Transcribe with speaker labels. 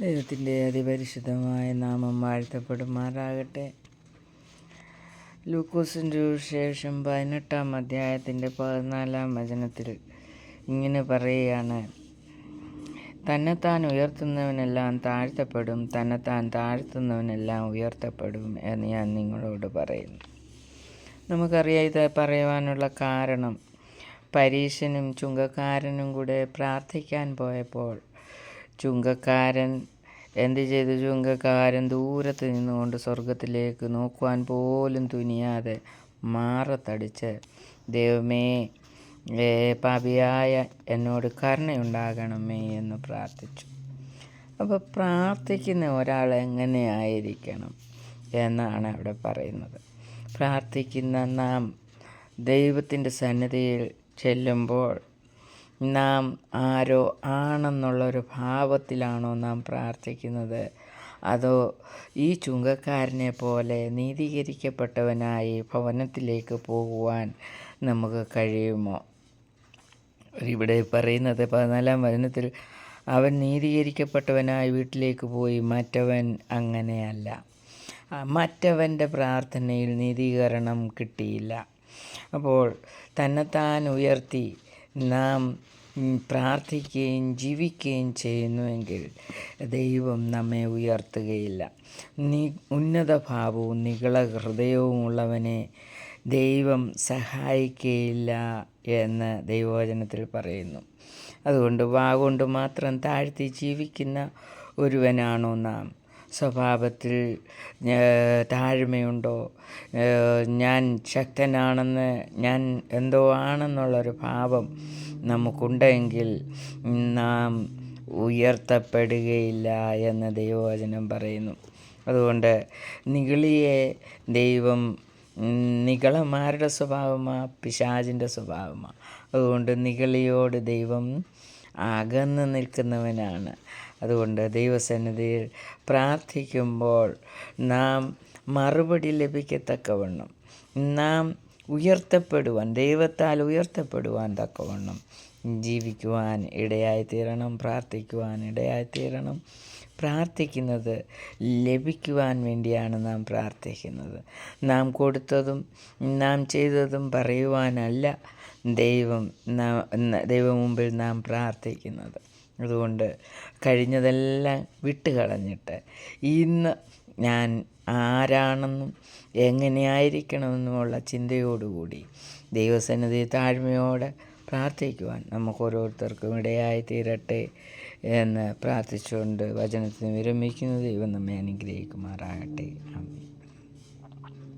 Speaker 1: ദൈവത്തിന്റെ അതിപരിശുദ്ധമായ നാമം വാഴ്ത്തപ്പെടുമാറാകട്ടെ. ലൂക്കോസിന്റെ ശേഷം പതിനെട്ടാം അധ്യായത്തിന്റെ പതിനാലാം വചനത്തിൽ ഇങ്ങനെ പറയുകയാണ്. തന്നെത്താൻ ഉയർത്തുന്നവനെല്ലാം താഴ്ത്തപ്പെടും തന്നെത്താൻ താഴ്ത്തുന്നവനെല്ലാം ഉയർത്തപ്പെടും എന്ന് ഞാൻ നിങ്ങളോട് പറയുന്നു. നമുക്കറിയാം ഇത് പറയുവാനുള്ള കാരണം പരീശനും ചുങ്കക്കാരനും കൂടെ പ്രാർത്ഥിക്കാൻ പോയപ്പോൾ ചുങ്കക്കാരൻ എന്ത് ചെയ്തു ചുങ്കക്കാരൻ? ദൂരത്ത് നിന്നുകൊണ്ട് സ്വർഗത്തിലേക്ക് നോക്കുവാൻ പോലും തുനിയാതെ മാറത്തടിച്ച് ദൈവമേ പാപിയായ എന്നോട് കരുണയുണ്ടാകണമേ എന്ന് പ്രാർത്ഥിച്ചു. അപ്പോൾ പ്രാർത്ഥിക്കുന്ന ഒരാൾ എങ്ങനെയായിരിക്കണം എന്നാണ് അവിടെ പറയുന്നത്. പ്രാർത്ഥിക്കുന്ന നാം ദൈവത്തിന്റെ സന്നിധിയിൽ ചെല്ലുമ്പോൾ നാം ആരോ ആണെന്നുള്ളൊരു ഭാവത്തിലാണോ നാം പ്രാർത്ഥിക്കുന്നത്? അതോ ഈ ചുങ്കക്കാരനെ പോലെ നീതീകരിക്കപ്പെട്ടവനായി ഭവനത്തിലേക്ക് പോകുവാൻ നമുക്ക് കഴിയുമോ? ഇവിടെ പറയുന്നത് പതിനാലാം വചനത്തിൽ അവൻ നീതീകരിക്കപ്പെട്ടവനായി വീട്ടിലേക്ക് പോയി മറ്റവൻ അങ്ങനെയല്ല. മറ്റവന്റെ പ്രാർത്ഥനയിൽ നീതീകരണം കിട്ടിയില്ല. അപ്പോൾ തന്നെത്താൻ ഉയർത്തി നാം പ്രാർത്ഥിക്കുകയും ജീവിക്കുകയും ചെയ്യുന്നുവെങ്കിൽ ദൈവം നമ്മെ ഉയർത്തുകയില്ല. നി ഉന്നത ഭാവവും നികള ഹൃദയവും ഉള്ളവനെ ദൈവം സഹായിക്കുകയില്ല എന്ന് ദൈവവചനത്തിൽ പറയുന്നു. അതുകൊണ്ട് വാ കൊണ്ട് മാത്രം താഴ്ത്തി ജീവിക്കുന്ന ഒരുവനാണോ നാം? സ്വഭാവത്തിൽ താഴ്മയുണ്ടോ? ഞാൻ ശക്തനാണെന്ന് ഞാൻ എന്തോ ആണെന്നുള്ളൊരു ഭാവം നമുക്കുണ്ടെങ്കിൽ നാം ഉയർത്തപ്പെടുകയില്ല എന്ന് ദൈവവചനം പറയുന്നു. അതുകൊണ്ട് നിഗളിയെ ദൈവം നികളമാരുടെ സ്വഭാവമാണ് പിശാചിന്റെ സ്വഭാവമാണ് അതുകൊണ്ട് നിഗളിയോട് ദൈവം അകന്ന് നിൽക്കുന്നവനാണ്. അതുകൊണ്ട് ദൈവസന്നിധിയിൽ പ്രാർത്ഥിക്കുമ്പോൾ നാം മറുപടി ലഭിക്കത്തക്കവണ്ണം നാം ഉയർത്തപ്പെടുവാൻ ദൈവത്താൽ ഉയർത്തപ്പെടുവാൻ തക്കവണ്ണം ജീവിക്കുവാൻ ഇടയായിത്തീരണം പ്രാർത്ഥിക്കുവാൻ ഇടയായിത്തീരണം. പ്രാർത്ഥിക്കുന്നത് ലഭിക്കുവാൻ വേണ്ടിയാണ് നാം പ്രാർത്ഥിക്കുന്നത്. നാം കൊടുത്തതും നാം ചെയ്തതും പറയുവാനല്ല ദൈവം ദൈവം മുമ്പിൽ നാം പ്രാർത്ഥിക്കുന്നത്. അതുകൊണ്ട് കഴിഞ്ഞതെല്ലാം വിട്ടുകളഞ്ഞിട്ട് ഇന്ന് ഞാൻ ആരാണെന്നും എങ്ങനെയായിരിക്കണമെന്നുമുള്ള ചിന്തയോടുകൂടി ദൈവസന്നിധി താഴ്മയോടെ പ്രാർത്ഥിക്കുവാൻ നമുക്ക് ഓരോരുത്തർക്കും ഇടയായി തീരട്ടെ. എന്ന് പ്രാർത്ഥിച്ചുകൊണ്ട് വചനത്തിന് വിരമിക്കുന്നത് ഇവ നമ്മെ അനുഗ്രഹിക്കുമാറാകട്ടെ. ആമേൻ.